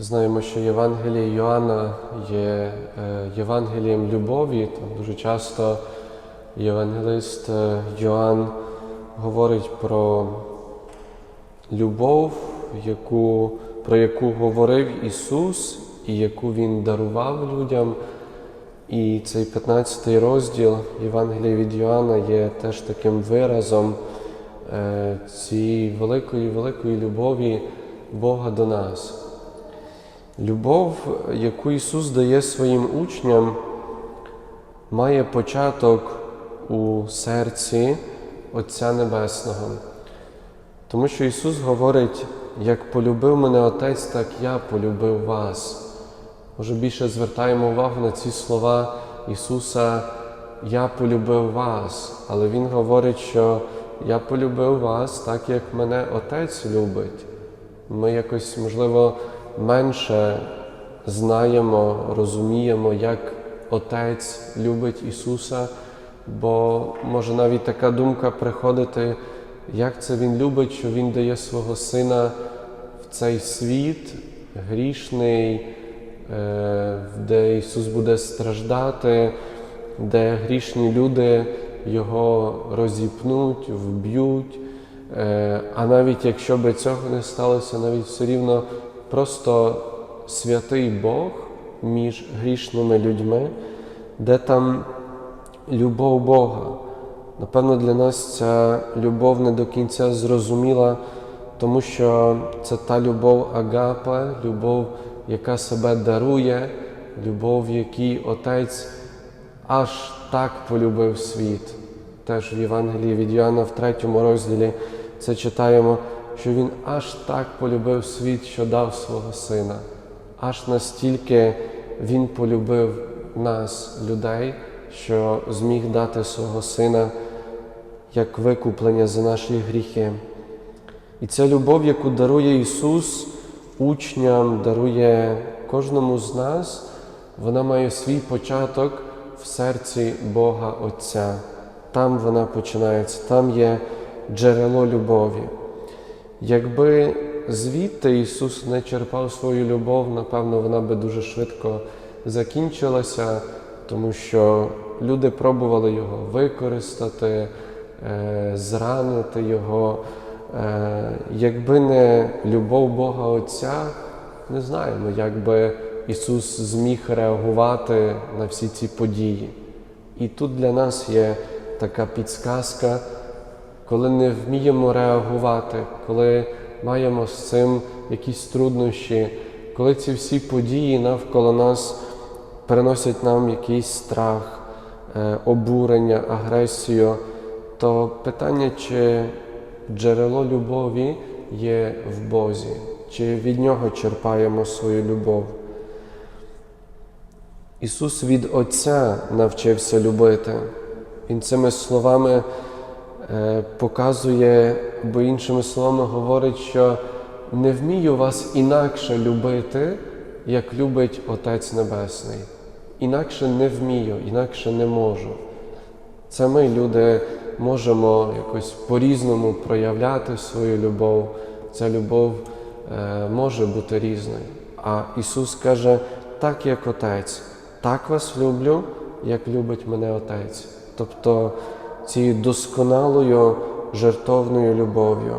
Знаємо, що Євангеліє Йоанна є е, Євангелієм любові. Там дуже часто євангелист е, Йоанн говорить про любов, яку, про яку говорив Ісус і яку Він дарував людям. І цей 15 розділ Євангелія від Йоанна є теж таким виразом е, цієї великої, великої любові Бога до нас. Любов, яку Ісус дає своїм учням, має початок у серці Отця Небесного. Тому що Ісус говорить, як полюбив мене Отець, так я полюбив вас. Може більше звертаємо увагу на ці слова Ісуса, Я полюбив вас, але Він говорить, що я полюбив вас так, як мене Отець любить. Ми якось, можливо, менше знаємо, розуміємо, як Отець любить Ісуса, бо може навіть така думка приходити, як це Він любить, що Він дає свого Сина в цей світ грішний, е, де Ісус буде страждати, де грішні люди Його розіпнуть, вб'ють. Е, А навіть якщо би цього не сталося, навіть все рівно просто святий Бог між грішними людьми, де там любов Бога. Напевно, для нас ця любов не до кінця зрозуміла, тому що це та любов Агапа, любов, яка себе дарує, любов, якій Отець аж так полюбив світ. Теж в Євангелії від Йоанна в третьому розділі це читаємо, що Він аж так полюбив світ, що дав свого Сина. Аж настільки Він полюбив нас, людей, що зміг дати свого Сина як викуплення за наші гріхи. І ця любов, яку дарує Ісус учням, дарує кожному з нас, вона має свій початок в серці Бога Отця. Там вона починається, там є джерело любові. Якби звідти Ісус не черпав свою любов, напевно, вона би дуже швидко закінчилася, тому що люди пробували його використати, е, зранити Його. Е, Якби не любов Бога Отця, не знаємо, як би Ісус зміг реагувати на всі ці події. І тут для нас є така підсказка, коли не вміємо реагувати, коли маємо з цим якісь труднощі, коли ці всі події навколо нас переносять нам якийсь страх, е, обурення, агресію, то питання, чи джерело любові є в Бозі, чи від Нього черпаємо свою любов. Ісус від Отця навчився любити. Він цими словами показує, бо іншими словами говорить, що не вмію вас інакше любити, як любить Отець Небесний. Інакше не вмію, інакше не можу. Це ми, люди, можемо якось по-різному проявляти свою любов. Ця любов е, може бути різною. А Ісус каже, так як Отець, так вас люблю, як любить мене Отець. Тобто цією досконалою жертовною любов'ю.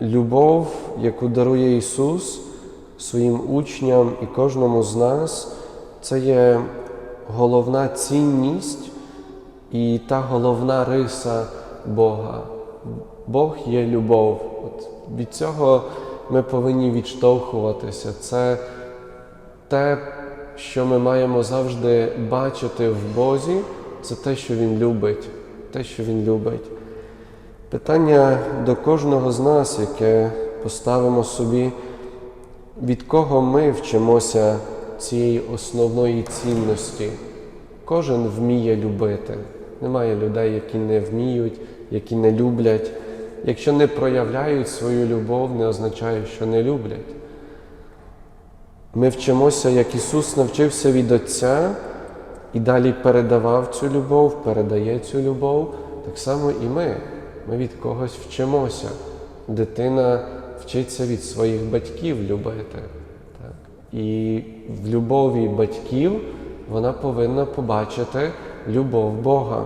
Любов, яку дарує Ісус своїм учням і кожному з нас, це є головна цінність і та головна риса Бога. Бог є любов. От Від цього ми повинні відштовхуватися. Це те, що ми маємо завжди бачити в Бозі, це те, що Він любить, те, що Він любить. Питання до кожного з нас, яке поставимо собі, від кого ми вчимося цієї основної цінності. Кожен вміє любити. Немає людей, які не вміють, які не люблять. Якщо не проявляють свою любов, не означає, що не люблять. Ми вчимося, як Ісус навчився від Отця і далі передавав цю любов, передає цю любов, так само і ми. Ми від когось вчимося. Дитина вчиться від своїх батьків любити. Так? І в любові батьків вона повинна побачити любов Бога.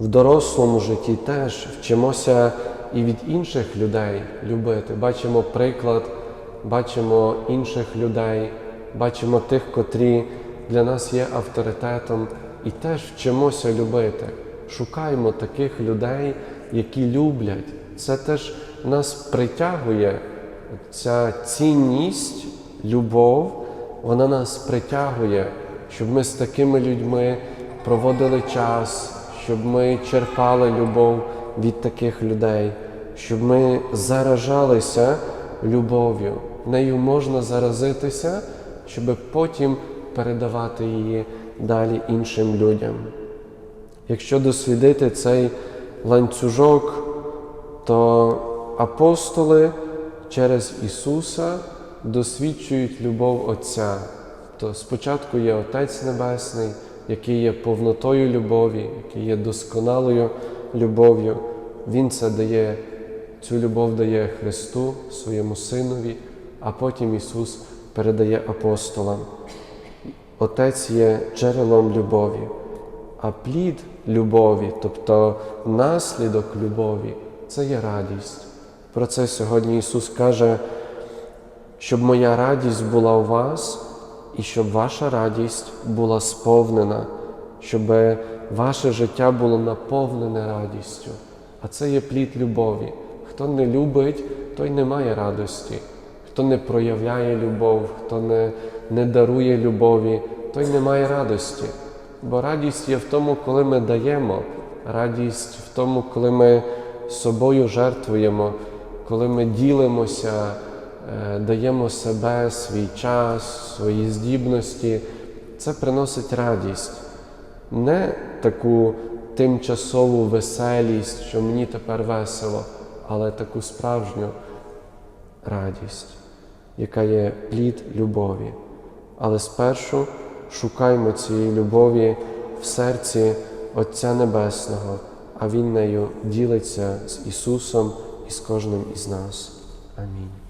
В дорослому житті теж вчимося і від інших людей любити. Бачимо приклад, бачимо інших людей, бачимо тих, котрі для нас є авторитетом, і теж вчимося любити. Шукаємо таких людей, які люблять. Це теж нас притягує, ця цінність, любов, вона нас притягує, щоб ми з такими людьми проводили час, щоб ми черпали любов від таких людей, щоб ми заражалися любов'ю. Нею можна заразитися, щоб потім передавати її далі іншим людям. Якщо дослідити цей ланцюжок, то апостоли через Ісуса досвідчують любов Отця. То спочатку є Отець Небесний, який є повнотою любові, який є досконалою любов'ю. Він це дає, цю любов дає Христу, своєму Синові, а потім Ісус передає апостолам. Отець є джерелом любові, а плід любові, тобто наслідок любові, це є радість. Про це сьогодні Ісус каже, щоб моя радість була у вас, і щоб ваша радість була сповнена, щоб ваше життя було наповнене радістю. А це є плід любові. Хто не любить, той не має радості. Хто не проявляє любов, хто не, не дарує любові, той не має радості. Бо радість є в тому, коли ми даємо, радість в тому, коли ми собою жертвуємо, коли ми ділимося, е, даємо себе, свій час, свої здібності. Це приносить радість. Не таку тимчасову веселість, що мені тепер весело, але таку справжню радість, яка є плід любові. Але спершу шукаймо цієї любові в серці Отця Небесного, а Він нею ділиться з Ісусом і з кожним із нас. Амінь.